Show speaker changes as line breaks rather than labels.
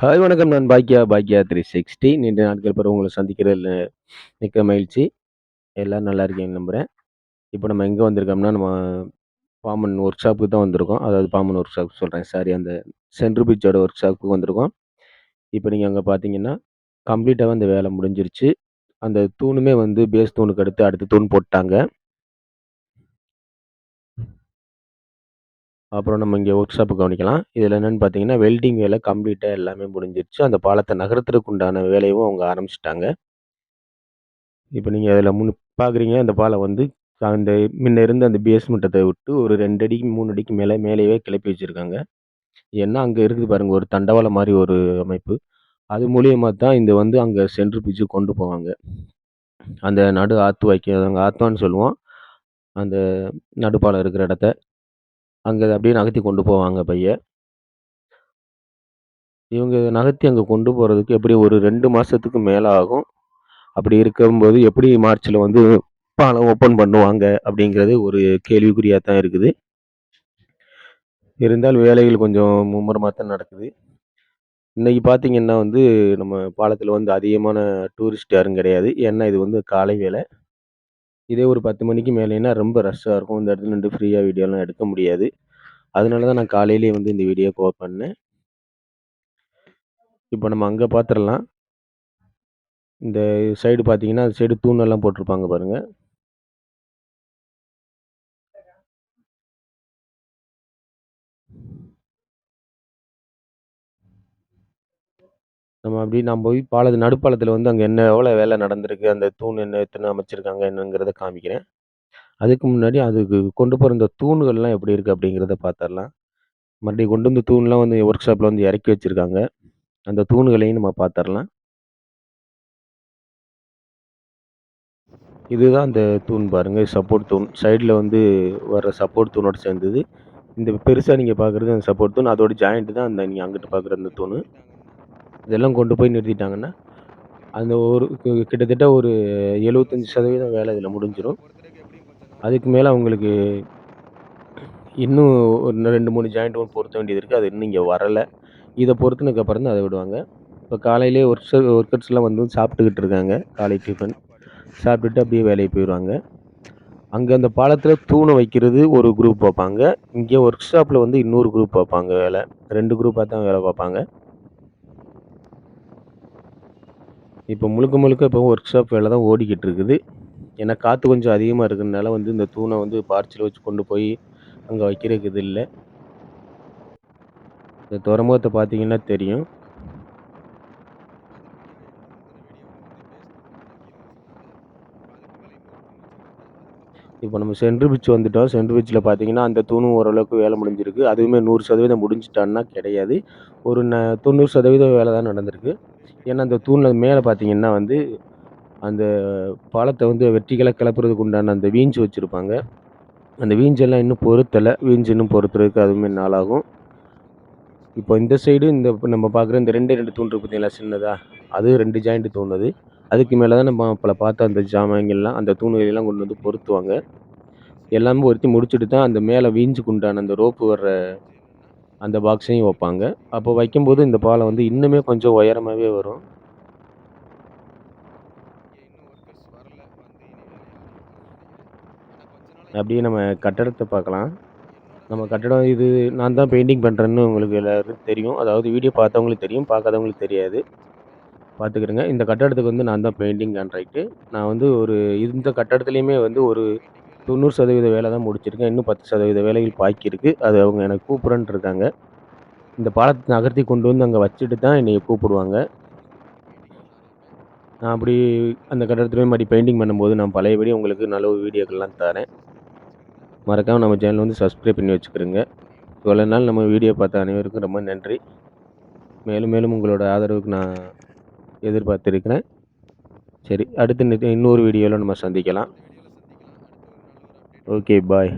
Hi வணக்கம் நான் பாக்கியா பாக்கியா three sixty நீண்ட நாட்கள் பிறகு உங்களை சந்திக்கிறதுல மிக்க மகிழ்ச்சி. எல்லோரும் நல்லா இருக்கீங்கன்னு நம்புகிறேன் இப்போ நம்ம எங்கே வந்திருக்கோம்னா நம்ம பாமன் ஒர்க் ஷாப்புக்கு தான் வந்திருக்கோம். அதாவது பாமன் ஒர்க் ஷாப் சொல்கிறேன் சாரி அந்த சென்ட்ரு பீச்சோட ஒர்க் ஷாப்புக்கு வந்திருக்கோம். இப்போ நீங்கள் அங்கே பார்த்தீங்கன்னா கம்ப்ளீட்டாக அந்த வேலை முடிஞ்சிருச்சு. அந்த தூணுமே வந்து பேஸ் தூணுக்கு அடுத்து அடுத்து தூண் போட்டாங்க. அப்புறம் நம்ம இங்கே ஒர்க் ஷாப்பு கவனிக்கலாம். இதில் என்னென்னு பார்த்தீங்கன்னா வெல்டிங் வேலை கம்ப்ளீட்டாக எல்லாமே முடிஞ்சிருச்சு. அந்த பாலத்தை நகரத்துக்கு உண்டான வேலையும் அவங்க ஆரம்பிச்சிட்டாங்க. இப்போ நீங்கள் அதில் முன் பார்க்குறீங்க அந்த பாலம் வந்து அந்த முன்ன இருந்து அந்த பேஸ்மெண்ட்டத்தை விட்டு ஒரு ரெண்டு அடிக்கு மூணு அடிக்கு மேலே மேலேயே கிளப்பி வச்சுருக்காங்க. ஏன்னா அங்கே இருக்குது பாருங்கள் ஒரு தண்டவாளம் மாதிரி ஒரு அமைப்பு. அது மூலியமாக தான் இந்த வந்து அங்கே சென்ட்ரு பிச்சு கொண்டு போவாங்க. அந்த நடு ஆற்று வைக்க அங்கே ஆத்தான்னு சொல்லுவோம். அந்த நடுப்பாலம் இருக்கிற இடத்த. அங்கே அப்படியே நகர்த்தி கொண்டு போவாங்க பைய இவங்க நகர்த்தி அங்கே கொண்டு போகிறதுக்கு எப்படி ஒரு ரெண்டு மாதத்துக்கு மேலே ஆகும். அப்படி இருக்கும்போது எப்படி மார்ச்சில் வந்து பாலம் ஓப்பன் பண்ணுவாங்க அப்படிங்கிறது ஒரு கேள்விக்குறியாக தான் இருக்குது. இருந்தால் வேலைகள் கொஞ்சம் மும்முரமாக தான் நடக்குது. இன்றைக்கி பார்த்திங்கன்னா வந்து நம்ம பாலத்தில் வந்து அதிகமான டூரிஸ்ட் யாரும் கிடையாது. ஏன்னா இது வந்து காலை வேலை இதே ஒரு பத்து மணிக்கு மேலேனா ரொம்ப ரஷ்ஷாக இருக்கும். இந்த இடத்துல நின்று ஃப்ரீயாக வீடியோலாம் எடுக்க முடியாது. அதனால தான் நான் காலையிலேயே வந்து இந்த வீடியோ கோ பண்ணேன். இப்போ நம்ம அங்கே பார்த்துடலாம் இந்த சைடு பார்த்தீங்கன்னா அந்த சைடு தூணெல்லாம் போட்டிருப்பாங்க பாருங்கள் நம்ம அப்படி நான் போய் பாலத்து நடுப்பாலத்தில் வந்து அங்கே என்ன எவ்வளோ வேலை நடந்திருக்கு அந்த தூண் என்ன எத்தனை அமைச்சிருக்காங்க என்னங்கிறத காமிக்கிறேன். அதுக்கு முன்னாடி அதுக்கு கொண்டு போகிற இந்த தூண்கள்லாம் எப்படி இருக்குது அப்படிங்கிறத பார்த்துடலாம். மறுபடியும் கொண்டு வந்து தூண்லாம் வந்து ஒர்க் ஷாப்பில் வந்து இறக்கி வச்சுருக்காங்க. அந்த தூண்களையும் நம்ம பார்த்துடலாம். இதுதான் அந்த தூண் பாருங்கள் சப்போர்ட் தூண். சைடில் வந்து வர சப்போர்ட் தூணோடு சேர்ந்தது. இந்த பெருசாக நீங்கள் பார்க்குறது அந்த சப்போர்ட் தூண். அதோட ஜாயிண்ட் தான் அந்த நீங்கள் அங்கிட்டு பார்க்குற அந்த தூண். இதெல்லாம் கொண்டு போய் நிறுத்திட்டாங்கன்னா அந்த ஒரு கிட்டத்தட்ட ஒரு எழுபத்தஞ்சி சதவீதம் வேலை இதில் முடிஞ்சிடும் அதுக்கு மேலே அவங்களுக்கு இன்னும் ஒரு ரெண்டு மூணு ஜாயிண்ட் ஒன்று பொருத்த வேண்டியது இருக்குது அது இன்னும் இங்கே வரலை. இதை பொருத்தினதுக்கப்புறம் தான் அதை விடுவாங்க. இப்போ காலையிலே ஒர்க்ஸ் ஒர்க்கர்ஸ்லாம் வந்து சாப்பிட்டுக்கிட்டு இருக்காங்க. காலை டிஃபன் சாப்பிட்டுட்டு அப்படியே வேலைக்கு போயிடுவாங்க. அங்கே அந்த பாலத்தில் தூணை வைக்கிறது ஒரு குரூப் பார்ப்பாங்க இங்கே ஒர்க் ஷாப்பில் வந்து இன்னொரு குரூப் பார்ப்பாங்க வேலை. ரெண்டு குரூப்பாக தான் வேலை பார்ப்பாங்க. இப்போ முழுக்க முழுக்க இப்போ ஒர்க் ஷாப் வேலை தான் ஓடிக்கிட்டு இருக்குது. ஏன்னா காற்று கொஞ்சம் அதிகமாக இருக்கிறதுனால வந்து இந்த தூணை வந்து பார்ச்சில் வச்சு கொண்டு போய் அங்கே வைக்கிறதுக்கு இது இல்லை. இந்த துறைமுகத்தை பார்த்தீங்கன்னா தெரியும். இப்போ நம்ம சென்ட்ரு பிச் வந்துட்டோம். சென்ட்ரு பிச்சில் பார்த்தீங்கன்னா அந்த தூணும் ஓரளவுக்கு வேலை முடிஞ்சிருக்கு. அதுவுமே நூறு சதவீதம் முடிஞ்சிட்டான்னா கிடையாது. ஒரு ந தொண்ணூறு சதவீதம் வேலை தான் நடந்திருக்கு. ஏன்னா அந்த தூணில் மேலே பார்த்தீங்கன்னா வந்து அந்த பாலத்தை வந்து வெற்றிகளை கிளப்புறதுக்கு உண்டான அந்த வீஞ்சு வச்சுருப்பாங்க. அந்த வீஞ்செல்லாம் இன்னும் பொருத்தலை வீஞ்சு இன்னும் பொருத்துறதுக்கு அதுவுமே நாளாகும். இப்போ இந்த சைடு இந்த நம்ம பார்க்குற இந்த ரெண்டு ரெண்டு தூண் பார்த்தீங்களா சின்னதாக அது ரெண்டு ஜாயிண்ட்டு தூணுது அதுக்கு மேலே தான் நம்ம பல பார்த்த அந்த ஜாமான்கள்லாம் அந்த தூண்களெல்லாம் கொண்டு வந்து பொருத்துவாங்க. எல்லாமே ஒருத்தி முடிச்சுட்டு தான் அந்த மேலே வீஞ்சுக்கு உண்டான அந்த ரோப்பு வர்ற அந்த பாக்ஸையும் வைப்பாங்க. அப்போ வைக்கும்போது இந்த பாலம் வந்து இன்னுமே கொஞ்சம் உயரமாகவே வரும். அப்படியே நம்ம கட்டடத்தை பார்க்கலாம். நம்ம கட்டடம் இது நான் தான் பெயிண்டிங் பண்ணுறேன்னு உங்களுக்கு எல்லோருக்கும் தெரியும். அதாவது வீடியோ பார்த்தவங்களுக்கு தெரியும் பார்க்காதவங்களுக்கு தெரியாது. பார்த்துக்கிடுங்க. இந்த கட்டடத்துக்கு வந்து நான் தான் பெயிண்டிங் கான்ட்ராக்ட்டு நான் வந்து ஒரு இந்த கட்டடத்துலேயுமே வந்து ஒரு தொண்ணூறு சதவீத வேலை தான் முடிச்சிருக்கேன். இன்னும் பத்து சதவீத வேலைகள் பாக்கி இருக்குது அது அவங்க எனக்கு கூப்பிட்றேன்ட்டு இருக்காங்க இந்த பாலத்தை நகர்த்தி கொண்டு வந்து அங்கே வச்சுட்டு தான் என்னை கூப்பிடுவாங்க. நான் அப்படி அந்த கட்டடத்துலேயும் மாதிரி பெயிண்டிங் பண்ணும்போது நான் பழையபடி உங்களுக்கு நல்ல வீடியோக்கள்லாம் தரேன். மறக்காமல் நம்ம சேனல் வந்து சப்ஸ்கிரைப் பண்ணி வச்சுக்கிறோங்க இவ்வளோ நாள் நம்ம வீடியோ பார்த்த அனைவருக்கும் ரொம்ப நன்றி. மேலும் மேலும் உங்களோட ஆதரவுக்கு நான் எதிர்பார்த்துருக்கிறேன். சரி அடுத்து இன்னொரு வீடியோவில் நம்ம சந்திக்கலாம். Okay bye